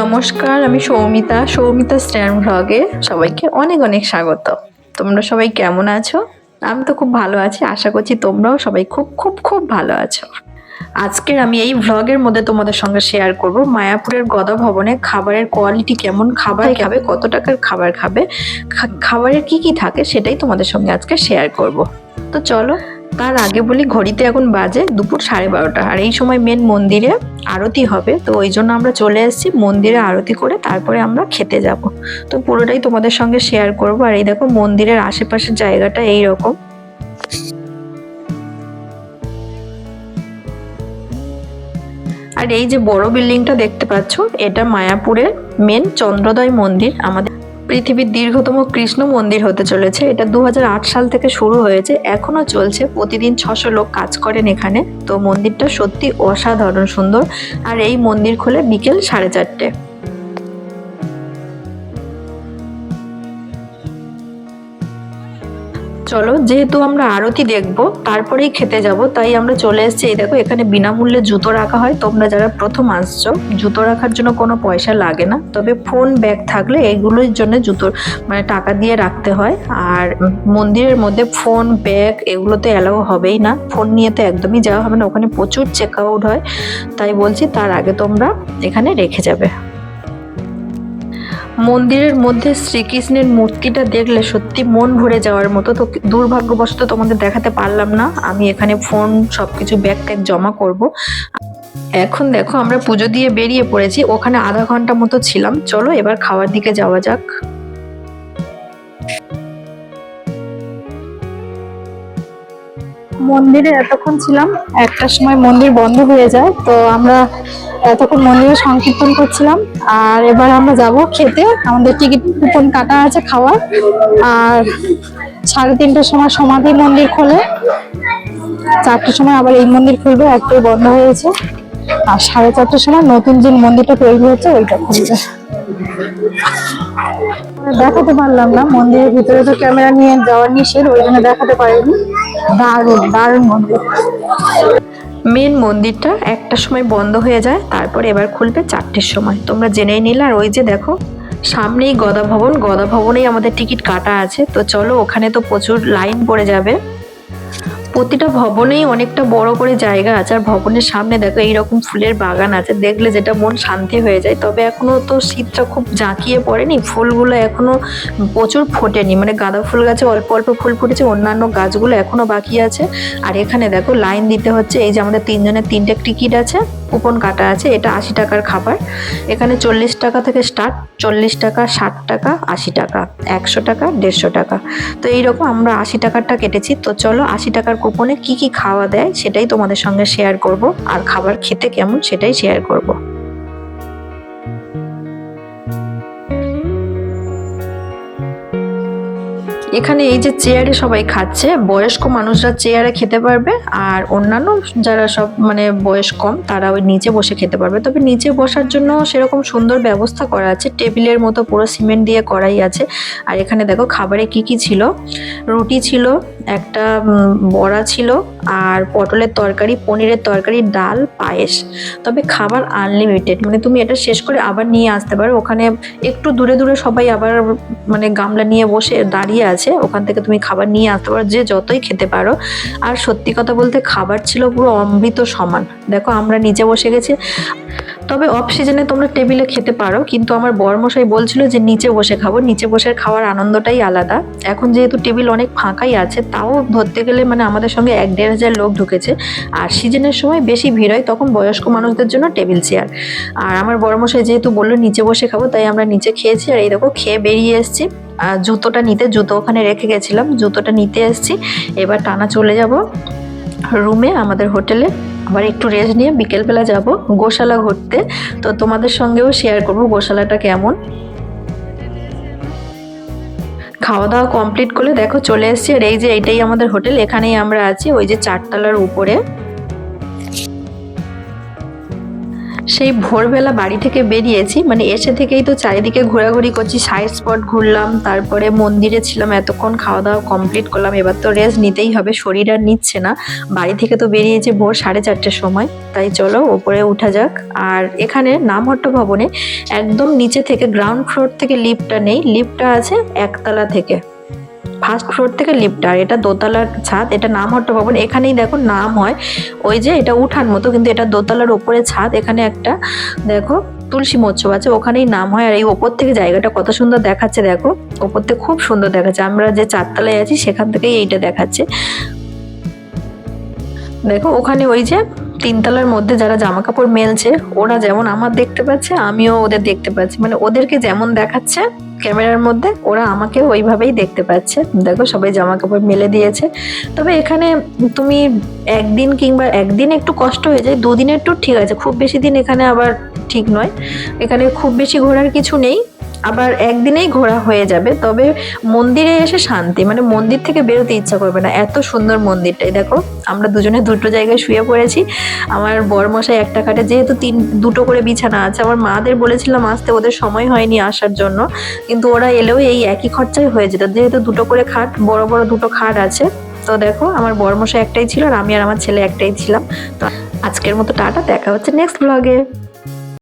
নমস্কার আমি সৌমিতা সৌমিতা স্ট্যান্ড ভ্লগে সবাইকে অনেক অনেক স্বাগত। তোমরা সবাই কেমন আছো? আমি তো খুব ভালো আছি আশা করছি তোমরাও সবাই খুব খুব খুব ভালো আছো। আজকের আমি এই ভ্লগের মধ্যে তোমাদের সঙ্গে শেয়ার করব মায়াপুরের গদা ভবনে খাবারের কোয়ালিটি কেমন খাবার খাবে কত টাকার খাবার খাবে খাবারের কি কি থাকে সেটাই তোমাদের সঙ্গে আজকে শেয়ার করব। তো চলো, তার আগে বলি ঘড়িতে এখন বাজে দুপুর সাড়ে বারোটা। আর এই সময় মেন মন্দিরে আরতি হবে, তো ওই জন্য আমরা চলে এসেছি মন্দিরে আরতি করে তারপরে আমরা খেতে যাব। তো পুরোটাই তোমাদের সঙ্গে শেয়ার করব। আর এই দেখো মন্দিরের আশেপাশের জায়গাটা এই রকম আর এই যে বড় বিল্ডিংটা দেখতে পাচ্ছ, এটা মায়াপুরের মেন চন্দ্রোদয় মন্দির। আমাদের পৃথিবীর দীর্ঘতম কৃষ্ণ মন্দির হতে চলেছে। এটা দু হাজার আট সাল থেকে শুরু হয়েছে এখনও চলছে, প্রতিদিন ছশো লোক কাজ করেন এখানে। তো মন্দিরটা সত্যি অসাধারণ সুন্দর। আর এই মন্দির খোলে বিকেল সাড়ে চারটে। চলো, যেহেতু আমরা আরতি দেখব, তারপরেই খেতে যাব, তাই আমরা চলে এসেছি। এই দেখো, এখানে বিনামূল্যে জুতো রাখা হয়। তোমরা যারা প্রথম আসছো, জুতো রাখার জন্য কোনো পয়সা লাগে না। তবে ফোন ব্যাগ থাকলে এগুলোর জন্য জুতোর মানে টাকা দিয়ে রাখতে হয়। আর মন্দিরের মধ্যে ফোন, ব্যাগ এগুলো তো অ্যালাউ হবেই না। ফোন নিয়ে তো একদমই যাওয়া হবে না। ওখানে প্রচুর চেক আউট হয়। তাই বলছি, তার আগে তোমরা এখানে রেখে যাবে। মন্দিরের মধ্যে শ্রীকৃষ্ণের মূর্তিটা দেখলে সত্যি মন ভরে যাওয়ার মতো। তো দুর্ভাগ্যবশত তোমাদের দেখাতে পারলাম না। আমি এখানে ফোন সবকিছু ব্যাগ ট্যাগ জমা করব। এখন দেখো আমরা পুজো দিয়ে বেরিয়ে পড়েছি। ওখানে আধা ঘণ্টা মতো ছিলাম। চলো এবার খাওয়ার দিকে যাওয়া যাক। মন্দিরে এতক্ষণ ছিলাম। একটার সময় মন্দির বন্ধ হয়ে যায়। তো আমরা এতক্ষণ মন্দিরে সংকীর্তন করছিলাম। আর এবার আমরা যাব খেতে। আমাদের টিকিট কুপন কাটা আছে খাওয়ার। আর সাড়ে তিনটার সময় সমাধি মন্দির খোলে। চারটার সময় আবার এই মন্দির খুলবে, একটাই বন্ধ হয়েছে আর সাড়ে চারটার সময় নতুন যে মন্দিরটা তৈরি হচ্ছে, ওইটা খুলবে। দেখাতে পারলাম না, মন্দিরের ভিতরে তো ক্যামেরা নিয়ে যাওয়ার নিষেধ, ওই জন্য দেখাতে পারিনি। দারুণ দারুণ মন্দির। মেন মন্দিরটা একটা সময় বন্ধ হয়ে যায়, তারপর এবার খুলবে চারটের সময়। তোমরা জেনেই নিলে, আর ওই যে দেখো, সামনেই গদা ভবন, গদা ভবনেই আমাদের টিকিট কাটা আছে। তো চলো, ওখানে তো প্রচুর লাইন পড়ে যাবে। প্রতিটা ভবনেই অনেকটা বড় করে জায়গা আছে। আর ভবনের সামনে দেখো এইরকম ফুলের বাগান আছে। দেখলে যেটা মন শান্তি হয়ে যায়। তবে এখনও তো শীতটা খুব জাঁকিয়ে পড়েনি। ফুলগুলো এখনও প্রচুর ফোটেনি। মানে গাঁদা ফুল গাছে অল্প অল্প ফুল ফুটেছে। অন্যান্য গাছগুলো এখনও বাকি আছে। আর এখানে দেখো লাইন দিতে হচ্ছে। এই যে আমাদের তিনজনের তিনটে টিকিট আছে। কুপন কাটা আছে, এটা আশি টাকার খাবার। এখানে চল্লিশ টাকা থেকে স্টার্ট চল্লিশ টাকা, ষাট টাকা, আশি টাকা, একশো টাকা, দেড়শো টাকা। তো এইরকম আমরা আশি টাকারটা কেটেছি। তো চলো আশি টাকার কুপনে কি কি খাওয়া দেয় সেটাই তোমাদের সঙ্গে শেয়ার করব, আর খাবার খেতে কেমন সেটাই শেয়ার করব। এখানে এই যে চেয়ারে সবাই খাচ্ছে, বয়স্ক মানুষরা চেয়ারে খেতে পারবে আর অন্যান্য যারা সব মানে বয়স কম, তারা ওই নিচে বসে খেতে পারবে। তবে নিচে বসার জন্য সেরকম সুন্দর ব্যবস্থা করা আছে, টেবিলের মতো পুরো সিমেন্ট দিয়ে করাই আছে। আর এখানে দেখো খাবারে কি কি ছিল? রুটি ছিল, একটা বড়া ছিল আর পটলের তরকারি, পনিরের তরকারি, ডাল, পায়েস। তবে খাবার আনলিমিটেড মানে তুমি এটা শেষ করে আবার নিয়ে আসতে পারো। ওখানে একটু দূরে দূরে সবাই আবার মানে গামলা নিয়ে বসে দাঁড়িয়ে আছে। ওখান থেকে তুমি খাবার নিয়ে আসতে পারো, যে যতই খেতে পারো। আর সত্যি কথা বলতে, খাবার ছিল পুরো অমৃত সমান। দেখো, আমরা নিচে বসে গেছি। তবে অফ সিজনে তোমরা টেবিলে খেতে পারো, কিন্তু আমার বরমশাই বলছিল যে নিচে বসে খাব, নিচে বসে খাওয়ার আনন্দটাই আলাদা। এখন যেহেতু টেবিল অনেক ফাঁকাই আছে, তাও ধরতে গেলে মানে আমাদের সঙ্গে এক দেড় হাজার লোক ঢুকেছে। আর সিজনের সময় বেশি ভিড় হয়, তখন বয়স্ক মানুষদের জন্য টেবিল চেয়ার আর আমার বড়মশাই যেহেতু বলল নিচে বসে খাব, তাই আমরা নিচে খেয়েছি, আর এই দেখো খেয়ে বেরিয়ে এসেছি। জুতোটা নিতে, জুতো ওখানে রেখে গেছিলাম, জুতোটা নিতে এসেছি। এবার টানা চলে যাব। রুমে আমাদের হোটেলে আবার একটু রেস্ট নিয়ে বিকেলবেলা যাব গোশালা ঘুরতে। তো তোমাদের সঙ্গেও শেয়ার করব গোশালাটা কেমন। খাওয়া দাওয়া কমপ্লিট করে দেখো চলে এসেছি। আর এই যে এইটাই আমাদের হোটেল এখানেই আমরা আছি। ওই যে চারতলার উপরে। সেই ভোরবেলা বাড়ি থেকে বেরিয়েছি মানে এসে থেকেই তো চারিদিকে ঘোরাঘুরি করছি, সাইড স্পট ঘুরলাম, তারপরে মন্দিরে ছিলাম, এতক্ষণ খাওয়া দাওয়া কমপ্লিট করলাম, এবার তো রেস্ট নিতেই হবে, শরীর আর নিচ্ছে না। বাড়ি থেকে তো বেরিয়েছে ভোর সাড়ে চারটের সময়, তাই চলো ওপরে উঠা যাক। আর এখানে নামহট্ট ভবনে একদম নিচে থেকে গ্রাউন্ড ফ্লোর থেকে লিফটটা নেই লিফটটা আছে একতলা থেকে। ফার্স্ট ফ্লোর থেকে লিফট আর এটা দোতলার ছাদ, এটা নামহট্ট ভবন। এখানেই দেখো নাম হয়, ওই যে এটা উঠান মতো, কিন্তু এটা দোতলার ওপরে ছাদ, এখানে একটা, দেখো, তুলসী মৎস্য আছে, ওখানেই নাম হয়, আর এই ওপর থেকে জায়গাটা কত সুন্দর দেখাচ্ছে, দেখো, ওপর থেকে খুব সুন্দর দেখাচ্ছে। আমরা যে চারতলায় আছি, সেখান থেকেই এইটা দেখাচ্ছে। দেখো, ওখানে ওই যে তিনতলার মধ্যে যারা জামা কাপড় মেলছে, ওরা যেমন আমার দেখতে পাচ্ছে, আমিও ওদের দেখতে পাচ্ছি। মানে ওদেরকে যেমন দেখাচ্ছে ক্যামেরার মধ্যে, ওরা আমাকে ওইভাবেই দেখতে পাচ্ছে। দেখো, সবাই জামা কাপড় মেলে দিয়েছে। তবে এখানে তুমি একদিন কিংবা একদিন একটু কষ্ট হয়ে যায়, দুদিনের একটু ঠিক আছে। খুব বেশি দিন এখানে আবার ঠিক নয়। এখানে খুব বেশি ঘোরার কিছু নেই। আবার একদিনেই ঘোরা হয়ে যাবে, তবে মন্দিরে এসে শান্তি মানে মন্দির থেকে বেরোতে ইচ্ছা করবে না। এত সুন্দর মন্দিরটাই দেখো, আমরা দুজনে দুটো জায়গায় শুয়ে পড়েছি। আমার বরমশাই একটা খাটে, যেহেতু তিন, দুটো করে বিছানা আছে, আমার মাদের বলেছিলাম আসতে, ওদের সময় হয়নি আসার জন্য, কিন্তু ওরা এলেও এই একই খরচাই হয়ে যেত। যেহেতু দুটো করে খাট, বড় বড় দুটো খাট আছে, তো দেখো, আমার বরমশাই একটাই ছিল আর আমি আর আমার ছেলে একটাই ছিলাম। তো আজকের মতো টাটা, দেখা হচ্ছে নেক্সট ব্লগে